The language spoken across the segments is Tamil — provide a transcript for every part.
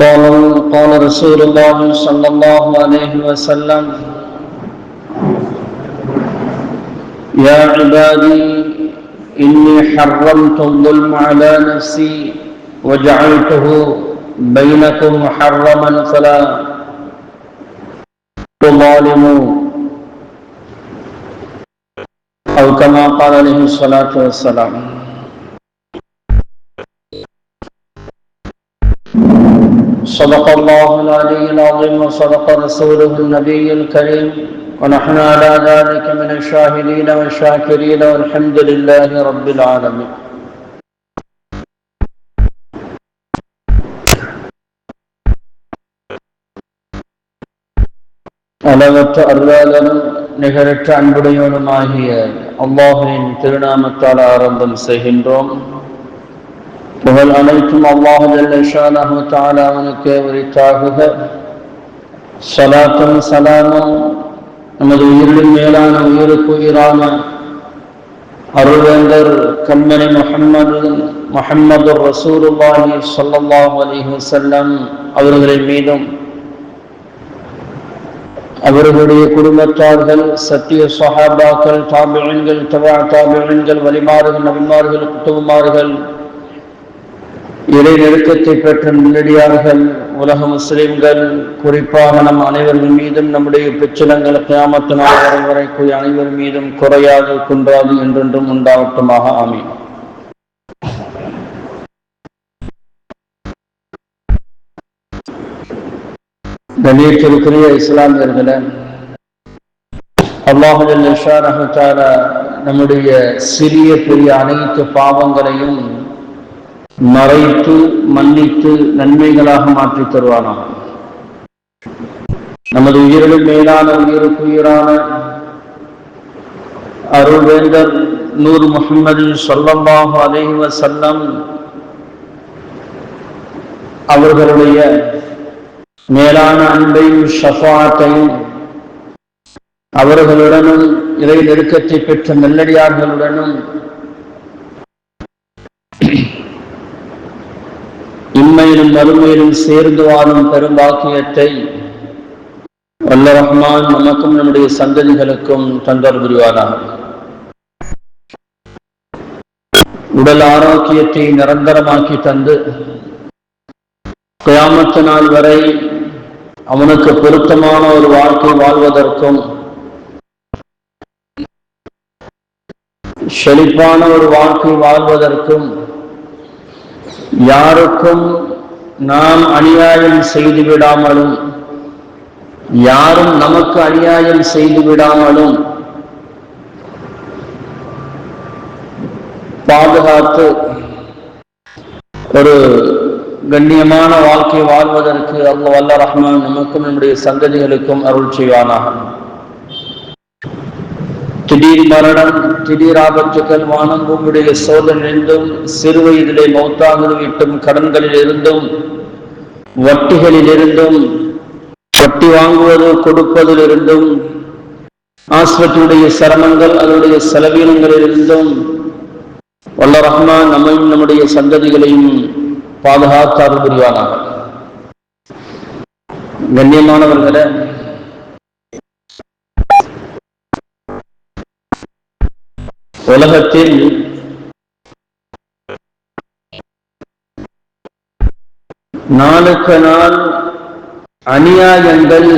قال قال رسول الله صلى الله عليه وسلم يا عبادي إني حرمت الظلم على نفسي وجعلته بينكم محرما فلا تظالموا أو كما قال عليه الصلاة والسلام صدق الله العلي العظيم وصدق رسوله النبي الكريم ونحن على ذلك من الشاهدين والشاكرين والحمد لله رب العالمين அளவற்ற அருளாளனும் நிகரற்ற அன்புடையவனுமாகிய அல்லாஹுவின் திருநாமத்தால் ஆரம்பம் செய்கின்றோம் புகழ் அனைத்தும் அல்லாஹு ஜல்லஷானஹு தஆலா உரித்தாகுக சலாத்தும் சலாமும் நமது உயிரின் மேலான உயிருக்கு உயிரான அருள்வேந்தர் கண்மணி முஹம்மது முஹம்மது ரசூலுல்லாஹி ஸல்லல்லாஹு அலைஹி வஸல்லம் அவர்களின் மீதும் அவர்களுடைய குடும்பத்தார்கள் சத்திய சஹாபாக்கள் தாபியன்கள் தவா தாபியன்கள் வலிமார்கள் நபிமார்கள் குட்டுமார்கள் இடைநெருக்கத்தை பெற்ற நல்லடியார்கள் உலக முஸ்லிம்கள் குறிப்பாக நம் அனைவர்கள் மீதும் நம்முடைய பிச்சலங்கள் கிராமத்து நாள் வரை வரைக்கும் அனைவர் மீதும் குறையாது குன்றாது என்றென்றும் உண்டாகட்டுமாக. ஆமீன். கணியத்திற்குரிய இஸ்லாமியர்களே அல்லாஹுல்லான நம்முடைய சிறிய பெரிய அனைத்து பாவங்களையும் மறைத்து மன்னித்து நன்மைகளாக மாற்றி தருவானாக. நமது உயிரிலும் மேலான உயிருக்கு உயிரான அருள்வேந்தர் நூர் முகமது சொல்லம்பாஹு அலைவ சல்லம் அவர்களுடைய மேலான அன்பையும் ஷஃபாத்தையும் அவர்களுடனும் இறை நெருக்கத்தை பெற்ற நெல்லடியார்களுடனும் இம்மையிலும் மறுமையிலும் சேர்ந்து வாழும் பெரும்பாக்கியத்தை வல்ல ரஹ்மான் நமக்கும் நம்முடைய சந்ததிகளுக்கும் தந்தர் புரிவாராக. உடல் ஆரோக்கியத்தை நிரந்தரமாக்கி தந்து கியாமத்து நாள் வரை அவனுக்கு பொருத்தமான ஒரு வாழ்க்கை வாழ்வதற்கும் செழிப்பான ஒரு வாழ்க்கை வாழ்வதற்கும் யாருக்கும் நாம் அநியாயம் செய்து விடாமலும் யாரும் நமக்கு அநியாயம் செய்து விடாமலும் பாதுகாத்து ஒரு கண்ணியமான வாழ்க்கை வாழ்வதற்கு அல்ல வல்ல ரஹ்மான் நமக்கும் நம்முடைய சந்ததிகளுக்கும் அருள் செய்வானாக. திடீர் மரணம் திடீர் ஆபத்துக்கள் வானம் சோதனையிலிருந்தும் சிறு வயதிலே மௌத்தாக விட்டும் கடன்களில் இருந்தும் வட்டிகளில் இருந்தும் வட்டி வாங்குவது கொடுப்பதில் இருந்தும் ஆஸ்பத்திரியுடைய சிரமங்கள் அதனுடைய செலவீனங்களில் இருந்தும் வல்ல ரஹ்மான் நம்மையும் நம்முடைய சந்ததிகளையும் பாதுகாத்தார் புரிவானாக கண்ணியமானவர்களை உலகத்தில் நாளுக்கு நாள் அநியாயங்கள்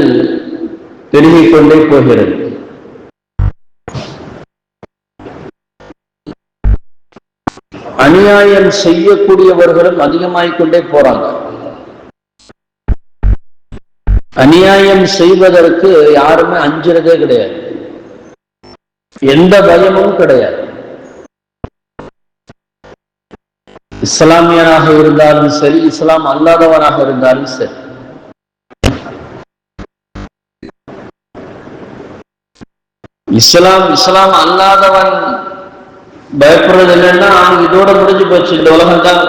பெருகிக் கொண்டே போகிறது. அநியாயம் செய்யக்கூடியவர்களும் அதிகமாகிக்கொண்டே போறாங்க. அநியாயம் செய்வதற்கு யாருமே அஞ்சுறதே கிடையாது. எந்த பயமும் கிடையாது. இஸ்லாமியனாக இருந்தாலும் சரி இஸ்லாம் அல்லாதவனாக இருந்தாலும் சரி. இஸ்லாம் இஸ்லாம் அல்லாதவன் பயப்படுறது என்னன்னா அவனுக்கு இதோட முடிஞ்சு போச்சு இந்த உலகம் தான்.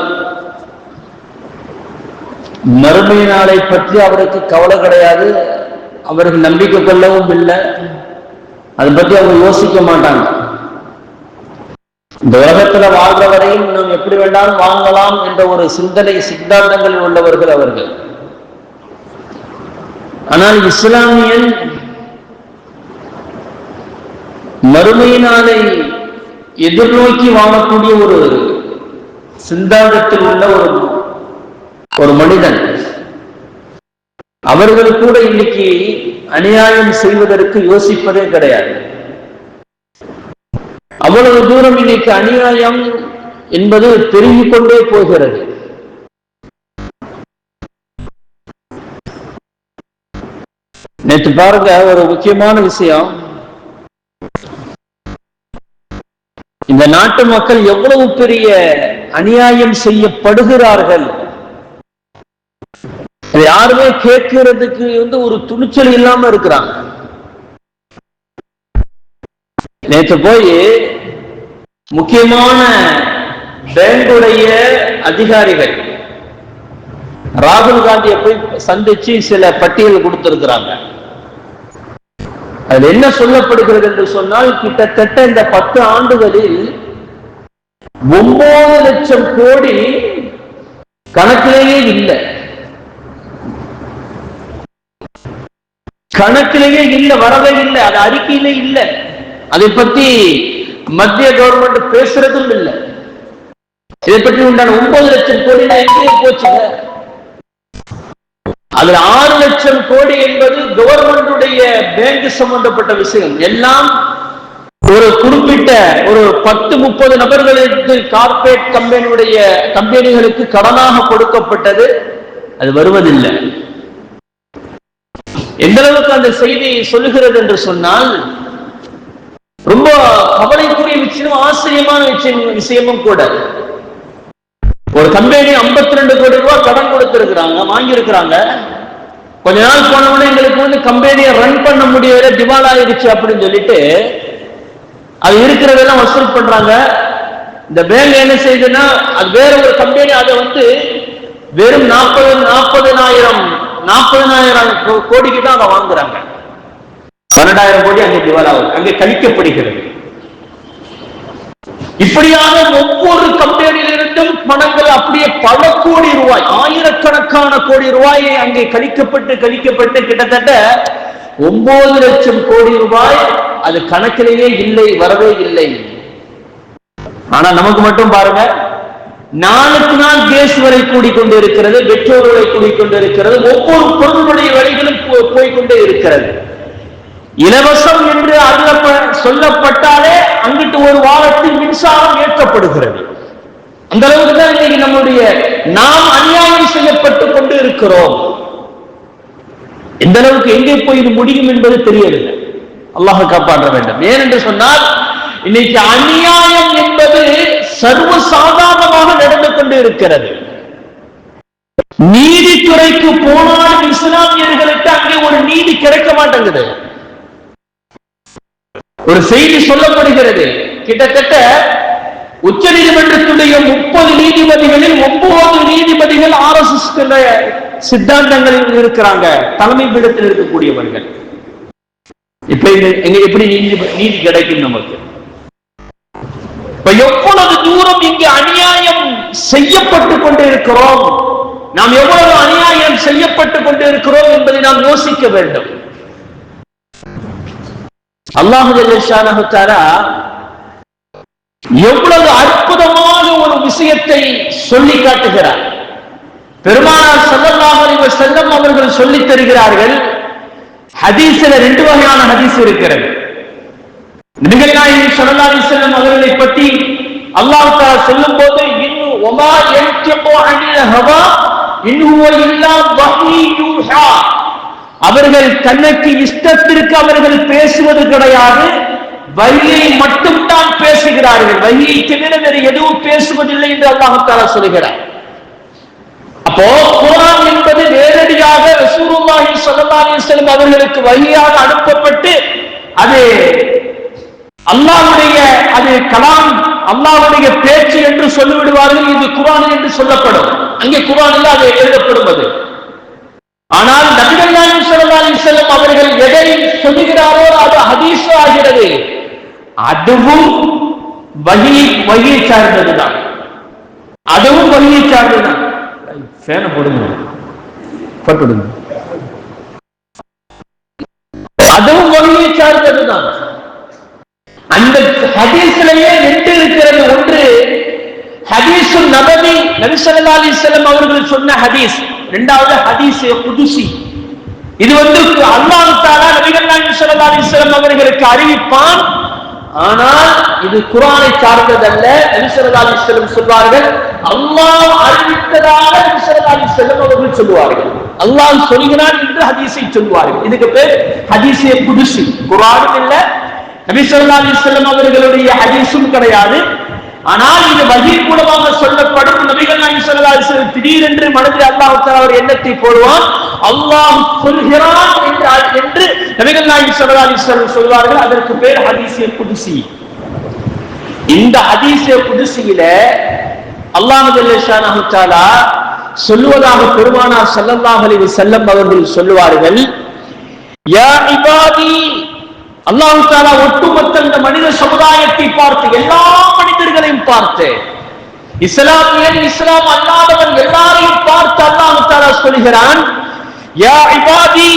மறுமை நாளை பற்றி அவருக்கு கவலை கிடையாது. அவருக்கு நம்பிக்கை கொள்ளவும் இல்லை. அதை பற்றி அவங்க யோசிக்க மாட்டாங்க. இந்த உலகத்துல வாழ்றவரையும் நாம் எப்படி வேண்டாலும் வாங்கலாம் என்ற ஒரு சிந்தனை சித்தாந்தங்களில் உள்ளவர்கள் அவர்கள். ஆனால் இஸ்லாமியன் மறுமையினாலை எதிர்நோக்கி வாழக்கூடிய ஒரு சிந்தாந்தத்தில் உள்ள ஒரு ஒரு மனிதன். அவர்கள் கூட இன்னைக்கு அநியாயம் செய்வதற்கு யோசிப்பதே கிடையாது. அவ்வளவு தூரம் இன்னைக்கு அநியாயம் என்பது பெருகிக் கொண்டே போகிறது. நேற்று பாருங்க ஒரு முக்கியமான விஷயம். இந்த நாட்டு மக்கள் எவ்வளவு பெரிய அநியாயம் செய்யப்படுகிறார்கள்? யாருமே கேட்கிறதுக்கு வந்து ஒரு துணிச்சல் இல்லாம இருக்கிறாங்க. நேற்று போய் முக்கியமான பேங்குடைய அதிகாரிகள் ராகுல் காந்தியை போய் சந்திச்சு சில பட்டியல் கொடுத்திருக்கிறாங்க. அது என்ன சொல்லப்படுகிறது என்று சொன்னால் கிட்டத்தட்ட இந்த பத்து ஆண்டுகளில் ஒன்பது லட்சம் கோடி கணக்கிலேயே இல்லை. கணக்கிலேயே இல்லை வரவே இல்லை அது அறிக்கையிலே இல்லை. அதை பத்தி மத்திய கவர்மெண்ட் பேசுறதும் இல்லை. இதை பற்றி உண்டான ஒன்பது லட்சம் கோடி எங்கே போச்சுங்க. அதுல ஆறு லட்சம் கோடி என்பது கவர்மெண்டுடைய பேங்க் சம்பந்தப்பட்ட விஷயம். எல்லாம் ஒரு குறிப்பிட்ட ஒரு பத்து முப்பது நபர்களுக்கு கார்பரேட் கம்பெனியுடைய கம்பெனிகளுக்கு கடனாக கொடுக்கப்பட்டது. அது வருவதில்லை. எந்த அளவுக்கு அந்த செய்தி சொல்லுகிறது என்று சொன்னால் ரொம்ப கவலை விஷயம் ஆச்சரியமான விஷயம் விஷயமும் கூட. ஒரு கம்பெனி ஐம்பத்தி ரெண்டு கோடி ரூபாய் கடன் கொடுத்திருக்கிறாங்க வாங்கி இருக்கிறாங்க கொஞ்ச நாள் போனவொடனே எங்களுக்கு வந்து கம்பெனியை ரன் பண்ண முடியல திவால் ஆயிடுச்சு அப்படின்னு சொல்லிட்டு அது இருக்கிறதெல்லாம் வசூல் பண்றாங்க. இந்த பேங்க் என்ன செய்யுதுன்னா அது வேற ஒரு கம்பெனி அதை வந்து வெறும் நாற்பது நாற்பதனாயிரம் நாற்பதனாயிரம் கோடிக்கு தான் அதை வாங்குறாங்க. பன்னெண்டாயிரம் கோடி அங்கே திவால் அங்கே கழிக்கப்படுகிறது. இப்படியாக ஒவ்வொரு கம்பெனியிலிருந்தும் பணங்கள் அப்படியே பல கோடி ரூபாய் ஆயிரக்கணக்கான கோடி ரூபாயை அங்கே கழிக்கப்பட்டு கழிக்கப்பட்டு கிட்டத்தட்ட ஒன்பது லட்சம் கோடி ரூபாய் அது கணக்கிலேயே இல்லை வரவே இல்லை. ஆனா நமக்கு மட்டும் பாருங்க நாளுக்கு நாள் கேஸ் வரை கூடிக்கொண்டு இருக்கிறது பெட்ரோல் விலை கூடிக்கொண்டு இருக்கிறது ஒவ்வொரு பொருளுடைய விலைகளும் போய்கொண்டே இருக்கிறது. இலவசம் என்று அருளப்ப சொல்லப்பட்டாலே அங்கிட்டு ஒரு வாரத்தில் மின்சாரம் ஏற்கப்படுகிறது அந்த அளவுக்கு தான் இன்னைக்கு நம்முடைய நாம் அநியாயம் செய்யப்பட்டு கொண்டு இருக்கிறோம். எந்த அளவுக்கு எங்கே போய் இது முடியும் என்பது தெரியவில்லை. அல்லாஹ் காப்பாற்ற வேண்டும். ஏனென்று சொன்னால் இன்னைக்கு அநியாயம் என்பது சர்வ சாதாரணமாக நடந்து கொண்டு இருக்கிறது. நீதித்துறைக்கு போனால் இஸ்லாமியர்களுக்கு அங்கே ஒரு நீதி கிடைக்க மாட்டேங்குது. ஒரு செய்தி சொல்லப்படுகிறது. கிட்டத்தட்ட உச்ச நீதிமன்றத்துடைய முப்பது நீதிபதிகளில் ஒன்பது நீதிபதிகள் ஆர் எஸ் எஸ் சித்தாந்தங்களில் இருக்கிறாங்க. தலைமை பீடத்தில் இருக்கக்கூடியவர்கள். இப்ப எங்க எப்படி நீதி நீதி கிடைக்கும் நமக்கு? இப்ப எவ்வளவு தூரம் இங்கு அநியாயம் செய்யப்பட்டு கொண்டு இருக்கிறோம் நாம் எவ்வளவு அநியாயம் செய்யப்பட்டு கொண்டு இருக்கிறோம் என்பதை நாம் யோசிக்க வேண்டும். அல்லாஹு எவ்வளவு அற்புதமான ஒரு விஷயத்தை சொல்லி காட்டுகிறார். பெருமானார் சல்லல்லாஹு செல்லம் அவர்கள் சொல்லித் தருகிறார்கள் ஹதீஸ்ல ரெண்டு வகையான ஹதீஸ் இருக்கிறது. நிகழ்நாயகி சல்லா செல்லம் அவர்களை பற்றி அல்லாஹ் தாலா சொல்லும் போது இன்னும் ஒமா என்கோ ஹவா இன்னும் இல்லா வஹி யூஹா. அவர்கள் தன்னைக்கு இஷ்டத்திற்கு அவர்கள் பேசுவது கிடையாது. வழியை மட்டும்தான் பேசுகிறார்கள். வழியை தவிர வேறு எதுவும் பேசுவதில்லை என்று அல்லாஹால சொல்கிறார் அப்போ குரான் என்பது நேரடியாக ரசூலுல்லாஹி ஸல்லல்லாஹு செல்லும் அவர்களுக்கு வழியாக அனுப்பப்பட்டு அது அல்லாவுடைய அது கலாம் அல்லாவுடைய பேச்சு என்று சொல்லிவிடுவார்கள். இது குரான் என்று சொல்லப்படும். அங்கே குரானில் அது எழுதப்படும் அது ஆனால் நபிகள் நாயகம் ஸல்லல்லாஹு அலைஹி வஸல்லம் அவர்கள் எதை சொல்லுகிறாரோ அது ஹதீஸ் ஆகிறது. அதுவும் வகி வகியை சார்ந்ததுதான். அதுவும் வகியை சார்ந்ததுதான். ஃபேனை போடுங்க. போட்டுடுங்க அதுதான் அந்த ஹதீஸ்லயே ரெண்டு இருக்கிறது. ஒன்று ஹதீசு நபவி நபி ஸல்லல்லாஹு அலைஹி வஸல்லம் அவர்கள் சொன்ன ஹதீஸ். ரெண்டாவது ஹதீஸ் புதுசி இது வந்து அல்லாஹ் தஆலா நபிகள் நாயகம் ஸல்லல்லாஹு அலைஹி வஸல்லம் அவர்களுக்கு அறிவிப்பான். ஆனால் இது குரானை சார்ந்ததல்ல. நபி ஸல்லல்லாஹு அலைஹி வஸல்லம் சொல்வார்கள் அல்லாஹ் அறிவித்ததாக நபி ஸல்லல்லாஹு அலைஹி வஸல்லம் அவர்கள் சொல்வார்கள். அல்லாஹ் சொல்கிறான் என்று ஹதீஸை சொல்வார்கள். இதுக்கு பேர் ஹதீஸே புதுசி குரானும் இல்ல நபி ஸல்லல்லாஹு அலைஹி வஸல்லம் அவர்களுடைய ஹதீஸும் கிடையாது. ஆனால் இது வகி மூலமாக சொல்லப்படும் நபிகள் நாயகம் ஸல்லல்லாஹு திடீரென்று மனதில் அல்லாஹ் அவர் எண்ணத்தை போடுவான். அல்லாஹ் சொல்கிறான் என்று என்று நபிகள் நாயகம் ஸல்லல்லாஹு சொல்வார்கள். அதற்கு பேர் ஹதீசிய புதுசி இந்த ஹதீசிய புதுசியில அல்லாஹ் சொல்லுவதாக பெருமானார் ஸல்லல்லாஹு அலைஹி வஸல்லம் அவர்கள் சொல்லுவார்கள் யா இபாதி அல்லாஹு தாலா ஒட்டுமொத்த இந்த மனித சமுதாயத்தை பார்த்து எல்லா மனிதர்களையும் பார்த்து இஸ்லாமியன் இஸ்லாம் அல்லாதவன் எல்லாரையும் பார்த்து அல்லாஹு தாலா சொல்கிறான் யா இபாதி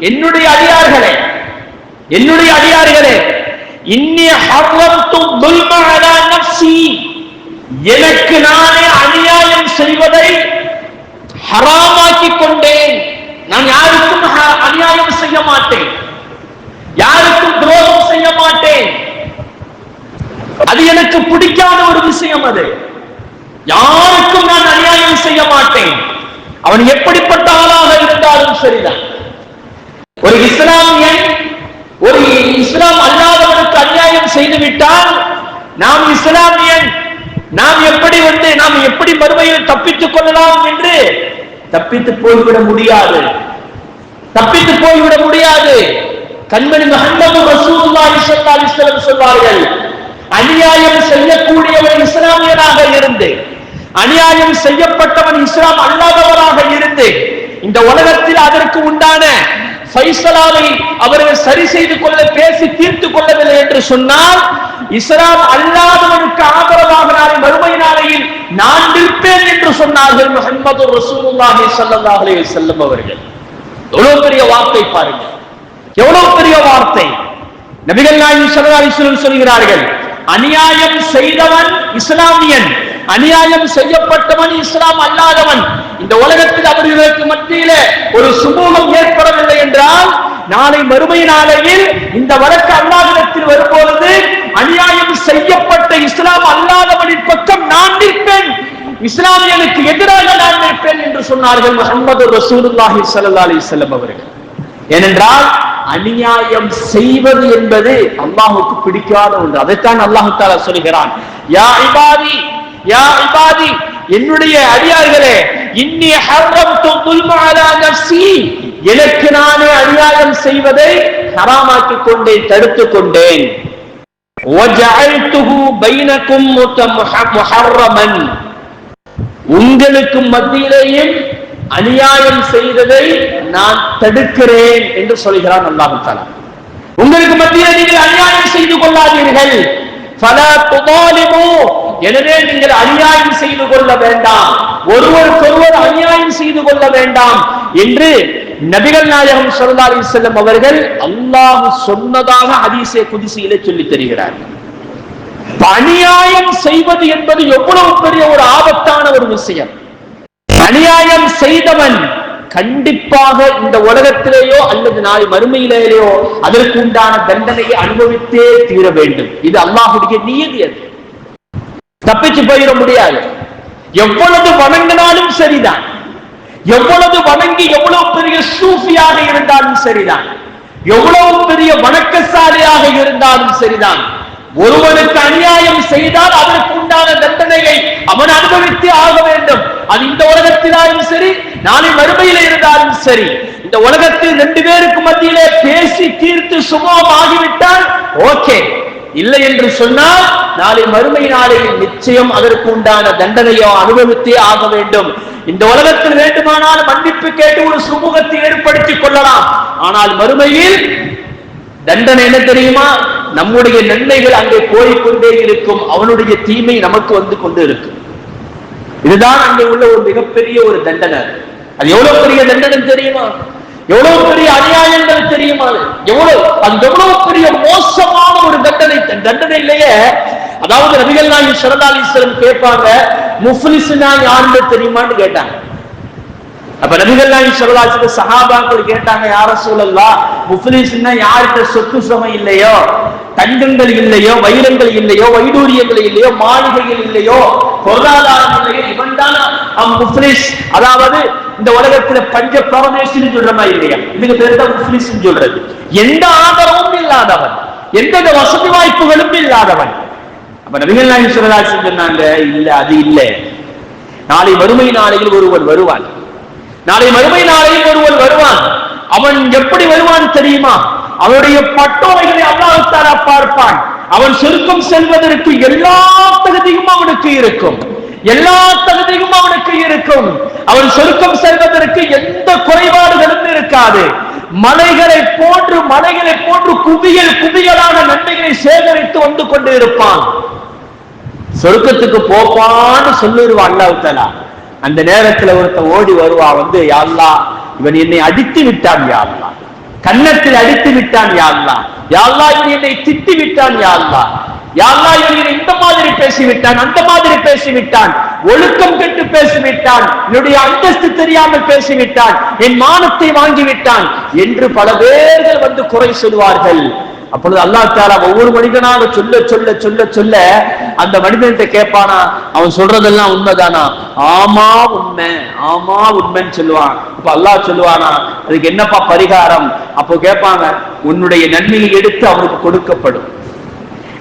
என்னுடைய அடியார்களே என்னுடைய அடியார்களே இன்னி ஹர்ரம்து துல்ம அலா நஃப்ஸி எனக்கு நானே அநியாயம் செய்வதை ஹராமாக்கி கொண்டேன். நான் யாருக்கும் ஹ- அநியாயம் செய்ய மாட்டேன். யாருக்கும் துரோகம் செய்ய மாட்டேன். அது எனக்கு பிடிக்காத ஒரு விஷயம் அது. யாருக்கும் நான் அநியாயம் செய்ய மாட்டேன். அவன் எப்படிப்பட்ட ஆளாக இருந்தாலும் சரிதான். ஒரு இஸ்லாமியன் ஒரு இஸ்லாம் அல்லாதவனுக்கு அநியாயம் செய்து விட்டால் நாம் இஸ்லாமியன் நாம் எப்படி வந்து நாம் எப்படி மறுமையில் தப்பித்துக் கொள்ளலாம் என்று தப்பித்து போய்விட முடியாது. தப்பித்து போய்விட முடியாது. கண்மணி முகமது ரசூலுல்லாஹி ஸல்லல்லாஹு அலைஹி வஸல்லம் சொல்வார்கள் அநியாயம் செய்யக்கூடியவன் இஸ்லாமியனாக இருந்து அநியாயம் செய்யப்பட்டவன் இஸ்லாம் அல்லாதவராக இருந்து இந்த உலகத்தில் அதற்கு உண்டான ஃபைசலாவை அவர்கள் சரி செய்து கொள்ள பேசி தீர்த்து கொள்ளவில்லை என்று சொன்னால் இஸ்லாம் அல்லாதவனுக்கு ஆதரவாக நாளை வறுமை நாளையில் நான் நிற்பேன் என்று சொன்னார்கள் முகமது ரசூலுல்லாஹி ஸல்லல்லாஹு அலைஹி வஸல்லம் அவர்கள். எவ்வளவு பெரிய வார்த்தை பாருங்கள். எவ்வளவு பெரிய வார்த்தை? நபிகள் நாயகம் ஸல்லல்லாஹு சொல்கிறார்கள் அநியாயம் செய்தவன் இஸ்லாமியன் அநியாயம் செய்யப்பட்டவன் இஸ்லாம் அல்லாதவன். இந்த உலகத்தில் அவர்களுக்கு மத்தியிலே ஒரு சுமூகம் ஏற்படவில்லை என்றால் நாளை மறுமை நாளையில் இந்த வழக்கு அல்லாஹிடத்தில் வரும்பொழுது அநியாயம் செய்யப்பட்ட இஸ்லாம் அல்லாதவனின் பக்கம் நான் நிற்பேன். இஸ்லாமியனுக்கு எதிராக நான் நிற்பேன் என்று சொன்னார்கள் முகமது ரசூலுல்லாஹி சல்லா அலி வஸல்லம் அவர்கள். ஏனென்றால் அநியாயம் செய்வது என்பது அல்லாஹுக்கு பிடிக்காத ஒன்று. அதைத்தான் அல்லாஹு தாலா சொல்கிறான். யா இபாதி யா இபாதி என்னுடைய அடியார்களே இன்னி ஹர்ரம் துல்மாலா நஃப்சி எனக்கு நானே அநியாயம் செய்வதை ஹராமாக்கிக் கொண்டே தடுத்துக் கொண்டேன். உங்களுக்கும் மத்தியிலேயும் அநியாயம் செய்ததை நான் தடுக்கிறேன் என்று சொல்கிறான் அல்லாஹு உங்களுக்கு மத்தியில் நீங்கள் அநியாயம் செய்து கொள்ளாதீர்கள். எனவே நீங்கள் அநியாயம் செய்து கொள்ள வேண்டாம். ஒருவருக்கொருவர் அநியாயம் செய்து கொள்ள வேண்டாம் என்று நபிகள் நாயகம் சொல்லா செல்லும் அவர்கள் அல்லாஹு சொன்னதாக அதிசய குதிசையிலே சொல்லித் தருகிறார். அநியாயம் செய்வது என்பது எவ்வளவு பெரிய ஒரு ஆபத்தான ஒரு விஷயம். அநியாயம் செய்தவன் கண்டிப்பாக இந்த உலகத்திலேயோ அல்லது நாளை மறுமையிலேயோ அதற்கு உண்டான தண்டனையை அனுபவித்தே தீர வேண்டும். இது அல்லாஹுடைய நியதி அது. தப்பிச்சு போயிட முடியாது. எவ்வளவு வணங்கினாலும் சரிதான். எவ்வளவு வணங்கி எவ்வளவு பெரிய சூஃபியாக இருந்தாலும் சரிதான். எவ்வளவு பெரிய வணக்கசாலியாக இருந்தாலும் சரிதான். ஒருவனுக்கு அநியாயம் செய்தால் அதற்கு உண்டான தண்டனையை அவன் அனுபவித்தே ஆக வேண்டும். அது இந்த உலகத்திலாலும் சரி நாளை மறுமையில இருந்தாலும் சரி. இந்த உலகத்தில் ரெண்டு பேருக்கு மத்தியிலே பேசி தீர்த்து சுமம் ஆகிவிட்டால் ஓகே. இல்லை என்று சொன்னால் நாளை மறுமை நாளையில் நிச்சயம் அதற்கு உண்டான தண்டனையோ அனுபவித்தே ஆக வேண்டும். இந்த உலகத்தில் வேண்டுமானால் மன்னிப்பு கேட்டு ஒரு சுமூகத்தை ஏற்படுத்திக் கொள்ளலாம். ஆனால் மறுமையில் தண்டனை என்ன தெரியுமா? நம்முடைய நன்மைகள் அங்கே போய்கொண்டே இருக்கும். அவனுடைய தீமை நமக்கு வந்து கொண்டு இருக்கும் இதுதான் அங்கே உள்ள ஒரு மிகப்பெரிய ஒரு தண்டனை. அது எவ்வளவு பெரிய தண்டனை தெரியுமா? எவ்வளவு பெரிய அநியாயங்கள் தெரியுமா? எவ்வளவு அது எவ்வளவு பெரிய மோசமான ஒரு தண்டனை. தண்டனையிலேயே அதாவது ரவிகள் நாயின் சரதாலீஸ்வரன் கேட்பாங்க முஃப்லிஸ்னா யாருன்னு தெரியுமான்னு கேட்டாங்க. அப்ப நபிகள்லாம் நாயகம் சரதாசிக்கு சஹாபாக்கள் கேட்டாங்க யார சூழல்லா முஃப்லிஸ்னா யார்கிட்ட சொத்து சுமை இல்லையோ? தங்கங்கள் இல்லையோ? வைரங்கள் இல்லையோ? வைடூரியங்கள் இல்லையோ? மாளிகைகள் இல்லையோ? பொருளாதாரம் இல்லையோ? இவன் தான்? முஃப்லிஸ். அதாவது இந்த உலகத்துல பஞ்ச பரமேஸ்வரி மாதிரி இல்லையா? இதுக்கு பேர் தான் முஃப்லிஸ் சொல்றது. எந்த ஆதரவும் இல்லாதவன். எந்த வசதி வாய்ப்புகளும் இல்லாதவன். அப்ப நபிகள் நாயகம் சொல்லலாச்சு சொன்னாங்க இல்ல அது இல்லை. நாளை வறுமை நாளையில் ஒருவன் வருவான். நாளை மறுமை நாளை ஒருவன் வருவான். அவன் எப்படி வருவான் தெரியுமா? அவனுடைய பட்டோரைகளை அல்லாஹாரா பார்ப்பான். அவன் சுருக்கம் செல்வதற்கு எல்லா தகுதியும் அவனுக்கு இருக்கும். எல்லா தகுதியும் அவனுக்கு இருக்கும். அவன் சுருக்கம் செல்வதற்கு எந்த குறைபாடுகளும் இருக்காது. மலைகளை போன்று மலைகளை போன்று குவியல் குவியலான நன்மைகளை சேகரித்து வந்து கொண்டு இருப்பான். சொர்க்கத்துக்கு போப்பான்னு சொல்லிடுவான் அல்லாஹ் அந்த நேரத்துல ஒருத்தன் ஓடி வருவா வந்து யாழ்லா இவன் என்னை அடித்து விட்டான் யாழ்லா கன்னத்தில் அடித்து விட்டான் யாழ்லா யாழ்லா இவன் என்னை திட்டி விட்டான் யாழ்லா யாழ்லா இவன் இந்த மாதிரி பேசிவிட்டான் அந்த மாதிரி பேசிவிட்டான். ஒழுக்கம் கெட்டு பேசிவிட்டான். என்னுடைய அந்தஸ்து தெரியாமல் பேசிவிட்டான். என் மானத்தை வாங்கி விட்டான் என்று பல பேர்கள் வந்து குறை சொல்வார்கள். அப்பொழுது அல்லாஹ் தாலா ஒவ்வொரு மனிதனாக சொல்ல சொல்ல சொல்ல சொல்ல அந்த மனிதன்கிட்ட கேட்பானா அவன் சொல்றதெல்லாம் உண்மைதானா? ஆமா உண்மை. ஆமா உண்மைன்னு சொல்லுவான். இப்ப அல்லாஹ் சொல்லுவானா அதுக்கு என்னப்பா பரிகாரம்? அப்போ கேட்பாங்க உன்னுடைய நன்மையை எடுத்து அவனுக்கு கொடுக்கப்படும்.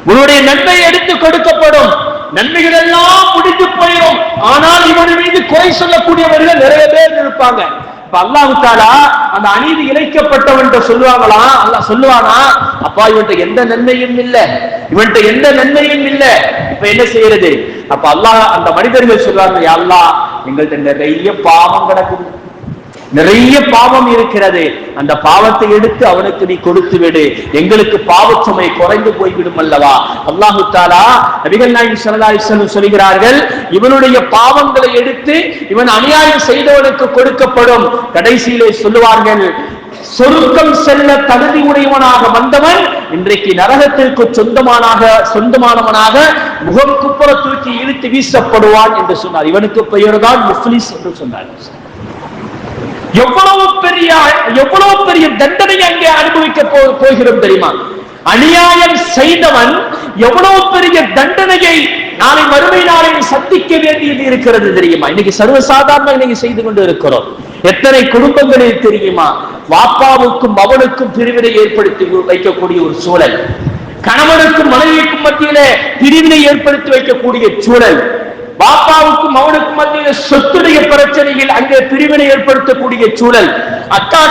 உன்னுடைய நன்மை எடுத்து கொடுக்கப்படும். நன்மைகள் எல்லாம் முடிந்து போயிடும் ஆனால் இவன் மீது குறை சொல்லக்கூடியவர்கள் நிறைய பேர் இருப்பாங்க. இப்ப அல்லாஹு தாலா அந்த அநீதி இழைக்கப்பட்டவன் சொல்லுவாங்களா? அல்லாஹ் சொல்லுவானா? அப்பா இவன்ட்ட எந்த நன்மையும் இல்ல. இவன்ட்ட எந்த நன்மையும் இல்ல. இப்ப என்ன செய்யறது? அப்ப அல்லாஹ் அந்த மனிதர்கள் சொல்லுவாங்க "யா அல்லாஹ் நிறைய பாவம் கிடக்குது. நிறைய பாவம் இருக்கிறது. அந்த பாவத்தை எடுத்து அவனுக்கு நீ கொடுத்து விடு. எங்களுக்கு பாவச்சுமை குறைந்து போய்விடும் அல்லவா? அல்லாஹு தாலா நபிகள் நாயகி ஸல்லல்லாஹு சொல்கிறார்கள் இவனுடைய பாவங்களை எடுத்து இவன் அநியாயம் செய்தவனுக்கு கொடுக்கப்படும். கடைசியிலே சொல்லுவார்கள் சொருக்கம் செல்ல தகுதி உடையவனாக வந்தவன் இன்றைக்கு நரகத்திற்கு சொந்தமானாக சொந்தமானவனாக முகம் குப்புற தூக்கி இழுத்து வீசப்படுவான் என்று சொன்னார். இவனுக்கு பெயர்தான் முஃப்லிஸ் என்று சொன்னார். எவ்வளவு பெரிய எவ்வளவு பெரிய தண்டனை அங்கே அனுபவிக்க போ- போகிறோம் தெரியுமா? அநியாயம் செய்தவன் எவ்வளவு பெரிய தண்டனையை நாளை மறுமை நாளை சந்திக்க வேண்டியது இருக்கிறது தெரியுமா? இன்னைக்கு சர்வசாதாரண இன்னைக்கு செய்து கொண்டு இருக்கிறோம். எத்தனை குடும்பங்களில் தெரியுமா? வாப்பாவுக்கும் மகனுக்கும் பிரிவினை ஏற்படுத்தி வைக்கக்கூடிய ஒரு சூழல். கணவனுக்கும் மனைவிக்கும் மத்தியில பிரிவினை ஏற்படுத்தி வைக்கக்கூடிய சூழல். பாப்பாவுக்கும் மகனுக்கும் மத்தியில் சொத்துடைய பிரச்சனையில் அங்கே பிரிவினை ஏற்படுத்தக்கூடிய சூழல். அக்கா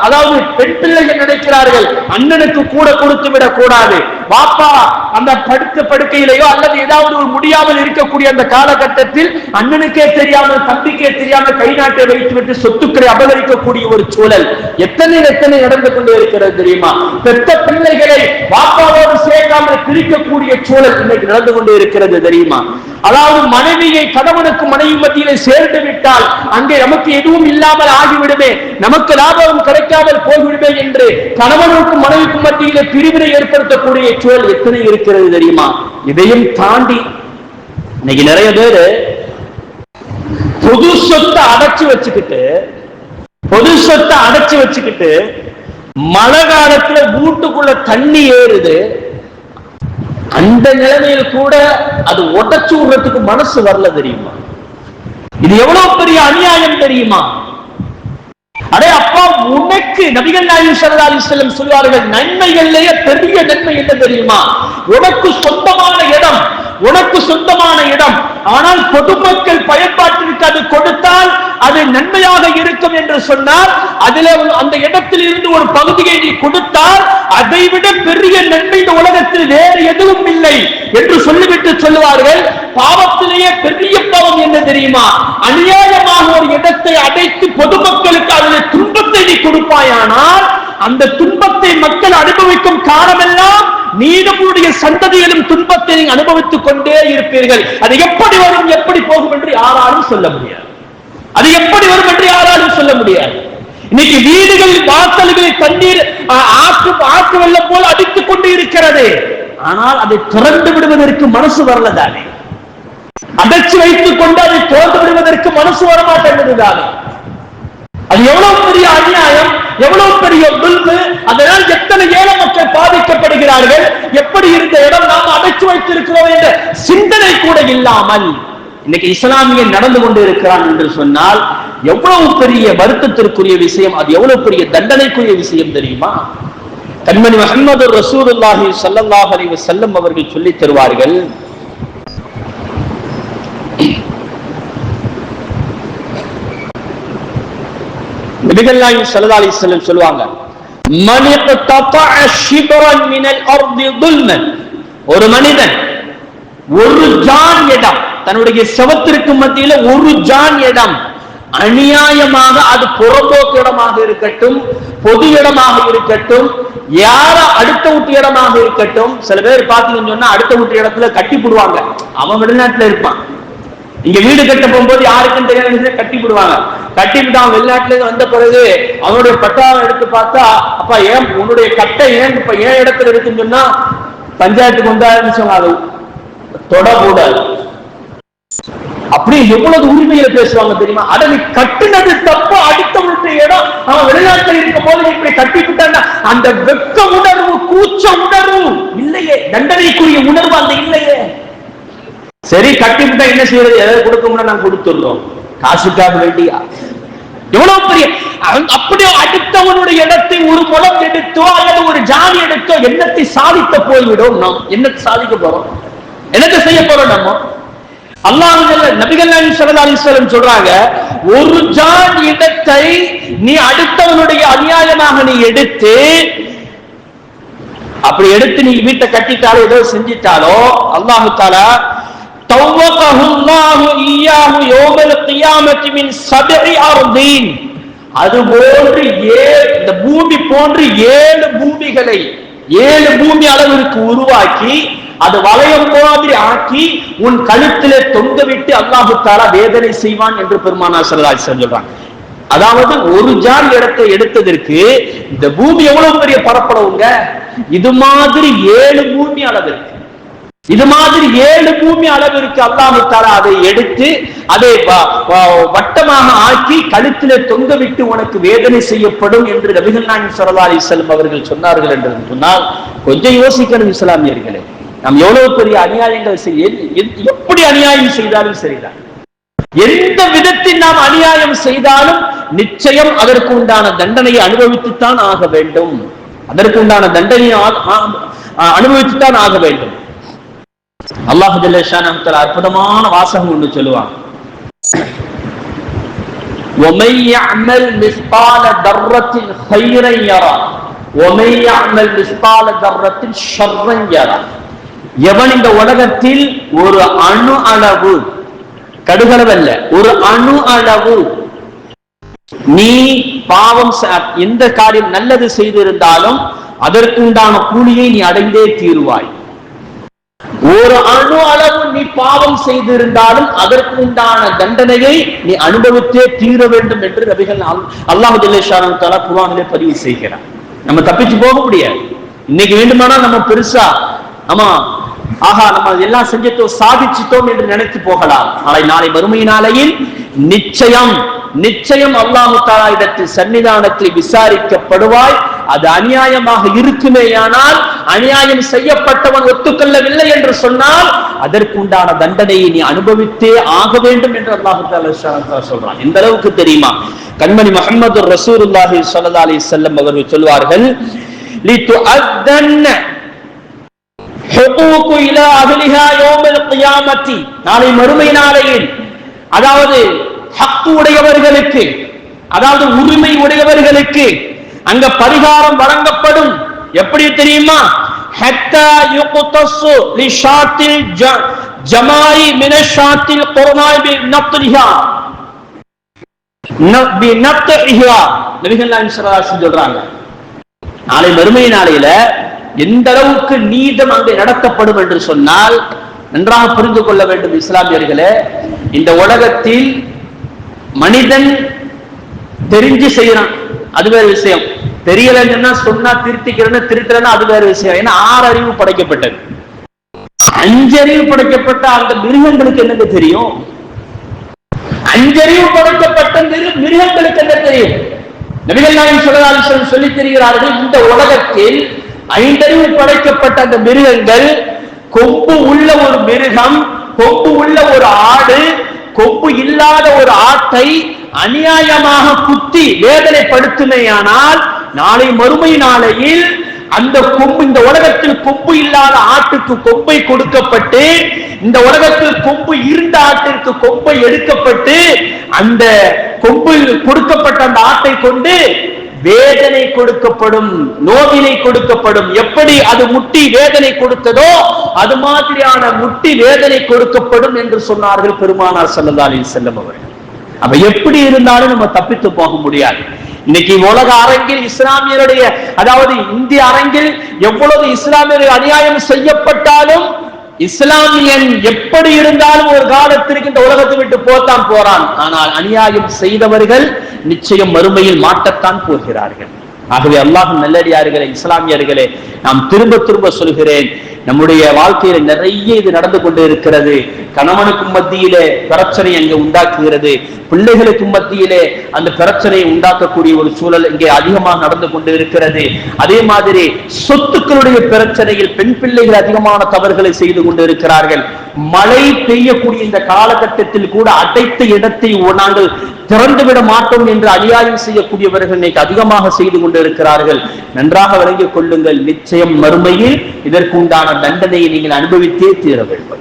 அதாவது பெண் பிள்ளைகள் நினைக்கிறார்கள் அண்ணனுக்கு கூட கொடுத்து விடக் கூடாது பாப்பா அந்த படுத்த படுக்கையிலேயோ அல்லது ஏதாவது ஒரு முடியாமல் இருக்கக்கூடிய அந்த காலகட்டத்தில் அண்ணனுக்கே தெரியாமல் தம்பிக்கே தெரியாமல் கை நாட்டை வைத்துவிட்டு சொத்துக்களை அபகரிக்கக்கூடிய ஒரு சூழல் எத்தனை எத்தனை நடந்து கொண்டு இருக்கிறது தெரியுமா? பெத்த பிள்ளைகளை பாப்பாவோடு சேர்க்காமல் பிரிக்கக்கூடிய சூழல் இன்னைக்கு நடந்து கொண்டு இருக்கிறது தெரியுமா? அதாவது மனைவியை கணவனுக்கு மனைவி மத்தியிலே சேர்ந்து விட்டால் அங்கே நமக்கு எதுவும் இல்லாமல் ஆகிவிடுமே நமக்கு லாபம் கிடைக்காமல் போய்விடுமே என்று கணவனுக்கும் மனைவிக்கும் மத்தியிலே பிரிவினை ஏற்படுத்தக்கூடிய சூழல் எத்தனை இருக்கிறது தெரியுமா? இதையும் தாண்டி இன்னைக்கு நிறைய பேரு பொது சொத்தை அடைச்சு வச்சுக்கிட்டு பொது சொத்தை அடைச்சு வச்சுக்கிட்டு மழை காலத்துல வீட்டுக்குள்ள தண்ணி ஏறுது. அந்த நிலைமையில் கூட அது உடைச்சு விடுறதுக்கு மனசு வரல தெரியுமா? இது எவ்வளவு பெரிய அநியாயம் தெரியுமா? அடே அப்பா உனக்கு நபிகள் நாயகம் ஸல்லல்லாஹு அலிஸ்லம் சொல்வார்கள் நன்மைகளிலேயே பெரிய நன்மை என்ன தெரியுமா? உனக்கு சொந்தமான இடம் உனக்கு சொந்தமான இடம். ஆனால் பொதுமக்கள் பயன்பாட்டிற்கு அது கொடுத்தால் அது நன்மையாக இருக்கும் என்று சொன்னால் அதில் ஒரு- அந்த இடத்தில் இருந்து ஒரு பகுதியை நீ கொடுத்தால் அதை விட பெரிய நன்மை இந்த உலகத்தில் வேறு எதுவும் இல்லை என்று சொல்லிவிட்டு சொல்லுவார்கள் பாவத்திலேயே பெரிய பாவம் என்ன தெரியுமா? அநியாயமாக ஒரு இடத்தை அடைத்து பொதுமக்களுக்கு அதில் துன்பத்தை நீ கொடுப்பாயானால் அந்த துன்பத்தை மக்கள் அனுபவிக்கும் காலமெல்லாம் நீடமுடைய நம்முடைய சந்ததியிலும் துன்பத்தை அனுபவித்துக் கொண்டே இருப்பீர்கள். அது எப்படி வரும் எப்படி போகும் என்று யாராலும் சொல்ல முடியாது. அது எப்படி வரும் என்று யாராலும் சொல்ல முடியாது. இன்னைக்கு வீடுகள் வாசல்களில் தண்ணீர் ஆற்று ஆற்று வெள்ளம் போல் அடித்துக் கொண்டு இருக்கிறது. ஆனால் அதை திறந்து விடுவதற்கு மனசு வரலதானே? அடைச்சு வைத்துக் கொண்டு அதை திறந்து விடுவதற்கு மனசு வரமாட்டேங்குதுதானே அது எவ்வளவு பெரிய அநியாயம் எவ்வளவு பெரிய வில்வு அதனால் எத்தனை ஏழை மக்கள் பாதிக்கப்படுகிறார்கள் எப்படி இருந்த இடம் நாம் அடைச்சு வைத்திருக்கிறோம் என்ற சிந்தனை கூட இல்லாமல் இன்னைக்கு இஸ்லாமியன் நடந்து கொண்டு இருக்கிறான் என்று சொன்னால் எவ்வளவு பெரிய வருத்தத்திற்குரிய விஷயம் அது எவ்வளவு பெரிய தண்டனைக்குரிய விஷயம் தெரியுமா? கண்மணி முகமது ரசூலுல்லாஹி ஸல்லல்லாஹு அலைஹி வஸல்லம் அவர்கள் சொல்லி தருவார்கள். அலைஹி வஸல்லம் சொல்லுவாங்க மன் மினல் அர்தி துல்மன். ஒரு மனிதன் ஒரு ஜான் இடம் தன்னுடைய செவத்திற்கு மத்தியில ஒரு ஜான் இடம் அநியாயமாக அது புறம்போக்கு இடமாக இருக்கட்டும் பொது இடமாக இருக்கட்டும் யார அடுத்த வீட்டு இடமாக இருக்கட்டும் சில பேர் பாத்தீங்கன்னு சொன்னா அடுத்த வீட்டு இடத்துல கட்டி போடுவாங்க. அவன் வெளிநாட்டுல இருப்பான். இங்க வீடு கட்ட போகும்போது யாருக்கும் தெரியாத கட்டி விடுவாங்க கட்டி விட்டு அவன் வெளிநாட்டுல இருந்து வந்த பிறகு அவனுடைய பட்டாவை எடுத்து பார்த்தா அப்பா ஏன் உன்னுடைய கட்டை ஏன் இப்ப ஏன் இடத்துல இருக்குன்னு சொன்னா பஞ்சாயத்துக்கு வந்தாருன்னு சொன்னாங்க தொடக்கூடாது அப்படி எவ்வளவு உரிமையில பேசுவாங்க தெரியுமா? அட நீ கட்டுனது தப்பு அடுத்தவனுடைய இடம். அவன் வெளிநாட்டுல இருக்கும் போது இப்படி கட்டி விட்டான்னா அந்த வெக்க உணர்வு கூச்ச உணர்வு இல்லையே. தண்டனைக்குரிய உணர்வு அந்த இல்லையே. சரி கட்டிவிட்டா என்ன செய்யறது? எதாவது கொடுக்கணும்னா நான் கொடுத்துடுறோம். காசுக்காக வேண்டியா? எவ்வளவு பெரிய அவன் அப்படியே அடுத்தவனுடைய இடத்தை ஒரு முளம் எடுத்தோ அல்லது ஒரு ஜாதி எடுத்தோ என்னத்தை சாதிக்க போய்விடும் நாம்? என்னத்தை சாதிக்க போறோம்? என்னத்தை செய்ய போறோம் நம்ம? அல்லாஹ் நபிகள் நாயகம் ஸல்லல்லாஹு சொல்றாங்க ஒரு ஜான் இடத்தை நீ அடுத்தவனுடைய அநியாயமாக நீ எடுத்து அப்படி எடுத்து நீ வீட்டை கட்டிட்டாலோ ஏதோ செஞ்சிட்டாலோ அல்லாஹு தாலா தவ்வகஹு அல்லாஹு இய்யாஹு யௌமல் மின் சபஇ அர்தீன். அது போன்று ஏழு இந்த பூமி போன்று ஏழு பூமிகளை ஏழு பூமி அளவிற்கு உருவாக்கி அது வளையம் மாதிரி ஆக்கி உன் கழுத்திலே தொங்க விட்டு அல்லாஹு தாலா வேதனை செய்வான் என்று பெருமானா சல்லல்லாஹு சொல்றாங்க. அதாவது ஒரு ஜான் இடத்தை எடுத்ததற்கு இந்த பூமி எவ்வளவு பெரிய பரப்பளவுங்க இது மாதிரி ஏழு பூமி அளவிற்கு இது மாதிரி ஏழு பூமி அளவிற்கு அல்லாஹு தாலா அதை எடுத்து அதை வட்டமாக ஆக்கி கழுத்திலே தொங்க விட்டு உனக்கு வேதனை செய்யப்படும் என்று நபிகள் நாயகம் ஸல்லல்லாஹு அலைஹி அவர்கள் சொன்னார்கள் என்று சொன்னால் கொஞ்சம் யோசிக்கணும் இஸ்லாமியர்களே. நாம் எவ்வளவு பெரிய அநியாயங்கள் செய்ய எ- எப்படி அநியாயம் செய்தாலும் சரிதான் எந்த விதத்தில் நாம் அநியாயம் செய்தாலும் நிச்சயம் அதற்கு உண்டான தண்டனையை அனுபவித்துத்தான் ஆக வேண்டும் அதற்கு உண்டான தண்டனையை ஆ- ஆ- ஆ- அனுபவித்துத்தான் ஆக வேண்டும் அல்லாஹு ஜல்லஷான் அற்புதமான வாசகம் ஒன்று சொல்லுவாங்க وَمَن يَعْمَلْ مِثْقَالَ ذَرَّةٍ خَيْرًا يَرَهُ وَمَن يَعْمَلْ مِثْقَالَ ذَرَّةٍ شَرًّا يَرَهُ எவன் இந்த உலகத்தில் ஒரு அணு அளவு? கடுகளவல்ல ஒரு அணு அளவு. நீ பாவம் எந்த காரியம் நல்லது செய்திருந்தாலும் அதற்கு உண்டான கூலியை நீ அடைந்தே தீருவாய். ஒரு அணு அளவு நீ பாவம் செய்திருந்தாலும் அதற்கு உண்டான தண்டனையை நீ அனுபவித்தே தீர வேண்டும் என்று நபிகள் அல்லாஹு ஜல்லேஷாரம் தலா குர்ஆனிலே பதிவு செய்கிறார். நம்ம தப்பிச்சு போக முடியாது. இன்னைக்கு வேண்டுமானா நம்ம பெருசா ஆமா ஆஹா நம்ம எல்லாம் செஞ்சிட்டோம் சாதிச்சிட்டோம் என்று நினைத்து போகலாம். நாளை நாளை மறுமை நாளையில் நிச்சயம் நிச்சயம் அல்லாஹு தாலா இடத்தில் சன்னிதானத்தில் விசாரிக்கப்படுவாய். அது அநியாயமாக இருக்குமேயானால் அநியாயம் செய்யப்பட்டவன் ஒத்துக்கொள்ளவில்லை என்று சொன்னால் அதற்குண்டான தண்டனையை நீ அனுபவித்தே ஆக வேண்டும் என்று அல்லாஹு சொல்றான். இந்த அளவுக்கு தெரியுமா? கண்மணி முகமது ரசூலுல்லாஹி ஸல்லல்லாஹு அலைஹி செல்லம் அவர்கள் சொல்வார்கள் நாளை மறுமை நாளையில். அதாவது ஹக்கு உடையவர்களுக்கு அதாவது உரிமை உடையவர்களுக்கு அங்க பரிகாரம் வழங்கப்படும். எப்படி தெரியுமா? ஹத்தா யுக்தஸு ஜ- ஜமாயி மினஷாத்தில் குர்னாய் பி நத்ரிஹா ந- பி நத்ரிஹா நபிகள் நாயகம் சொல்றாங்க நாளை மறுமை நாளையில எந்த அளவுக்கு நீதம் அங்கே நடத்தப்படும் என்று சொன்னால் நன்றாக புரிந்து கொள்ள வேண்டும் இஸ்லாமியர்களே இந்த உலகத்தில் மனிதன் தெரிஞ்சு செய்யறான் அது வேற விஷயம். தெரியலன்னு சொன்னா திருத்திக்கிறேன்னு திருட்டுறேன்னா அது வேற விஷயம். ஏன்னா ஆறு அறிவு படைக்கப்பட்டது. அஞ்சறிவு படைக்கப்பட்ட அந்த மிருகங்களுக்கு என்னங்க தெரியும்? அஞ்சறிவு படைக்கப்பட்ட மிருகங்களுக்கு என்ன தெரியும்? நபிகள் நாயகம் சொல்லி அலைஹி தருகிறார்கள் இந்த உலகத்தில் ஐந்தறிவு படைக்கப்பட்ட அந்த மிருகங்கள் கொம்பு உள்ள ஒரு மிருகம் கொம்பு உள்ள ஒரு ஆடு கொம்பு இல்லாத ஒரு ஆட்டை அநியாயமாக குத்தி வேதனைப்படுத்துமையானால் நாளை மறுமை நாளையில் அந்த கொம்பு இந்த உலகத்தில் கொம்பு இல்லாத ஆட்டுக்கு கொம்பை கொடுக்கப்பட்டு இந்த உலகத்தில் கொம்பு இருந்த ஆட்டிற்கு கொம்பை எடுக்கப்பட்டு அந்த கொம்பு கொடுக்கப்பட்ட அந்த ஆட்டை கொண்டு வேதனை கொடுக்கப்படும் நோவினை கொடுக்கப்படும். எப்படி அது முட்டி வேதனை கொடுத்ததோ அது மாதிரியான முட்டி வேதனை கொடுக்கப்படும் என்று சொன்னார்கள் பெருமானார் ஸல்லல்லாஹு செல்லும் அவர்கள். அப்ப எப்படி இருந்தாலும் நம்ம தப்பித்து போக முடியாது. இன்னைக்கு உலக அரங்கில் இஸ்லாமியருடைய அதாவது இந்திய அரங்கில் எவ்வளவு இஸ்லாமியர்கள் அநியாயம் செய்யப்பட்டாலும் இஸ்லாமியன் எப்படி இருந்தாலும் ஒரு காலத்திற்கு இந்த உலகத்தை விட்டு போத்தான் போறான். ஆனால் அநியாயம் செய்தவர்கள் நிச்சயம் மறுமையில் மாட்டத்தான் போகிறார்கள். ஆகவே அல்லாஹ் நல்லடியார்களே இஸ்லாமியர்களே நாம் திரும்ப திரும்ப சொல்கிறேன் நம்முடைய வாழ்க்கையில நிறைய இது நடந்து கொண்டு இருக்கிறது கணவனுக்கும் மத்தியிலே பிரச்சனை அங்கே உண்டாக்குகிறது. பிள்ளைகளுக்கும் மத்தியிலே அந்த பிரச்சனையை உண்டாக்கக்கூடிய ஒரு சூழல் இங்கே அதிகமாக நடந்து கொண்டு இருக்கிறது அதே மாதிரி சொத்துக்களுடைய பிரச்சனையில் பெண் பிள்ளைகள் அதிகமான தவறுகளை செய்து கொண்டு இருக்கிறார்கள் மழை பெய்யக்கூடிய இந்த காலகட்டத்தில் கூட அடைத்த இடத்தை நாங்கள் திறந்துவிட மாட்டோம் என்று அநியாயம் செய்யக்கூடியவர்கள் இன்னைக்கு அதிகமாக செய்து கொண்டு இருக்கிறார்கள் நன்றாக விளங்கிக் கொள்ளுங்கள். நிச்சயம் மறுமையில் இதற்கு உண்டான தண்டனையை நீங்கள் அனுபவித்தே தீர வேண்டும்.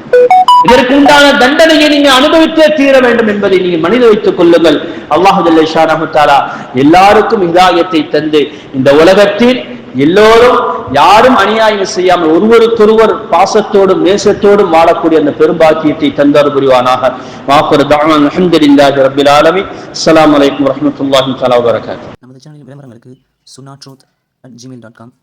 இதற்குண்டான தண்டனையை நீங்கள் அனுபவித்தே தீர வேண்டும் என்பதை நீங்கள் மனித வைத்துக் கொள்ளுங்கள். அல்லாஹு ஜல்ல எல்லாருக்கும் இதாயத்தை தந்து இந்த உலகத்தில் எல்லோரும் யாரும் அநியாயம் செய்யாமல் ஒருவருக்கொருவர் பாசத்தோடும் நேசத்தோடும் வாழக்கூடிய அந்த பெரும்பாக்கியத்தை தந்தார் புரிவானாக. வாக்குறு தாமன் அஹமதுல்லாஹி ரபில் ஆலமி அஸ்லாம் வலைக்கம் வரமத்துல்லாஹி தலா வரகாத் நமது சேனலில் விளம்பரங்களுக்கு சுனா truth at Gmail dot com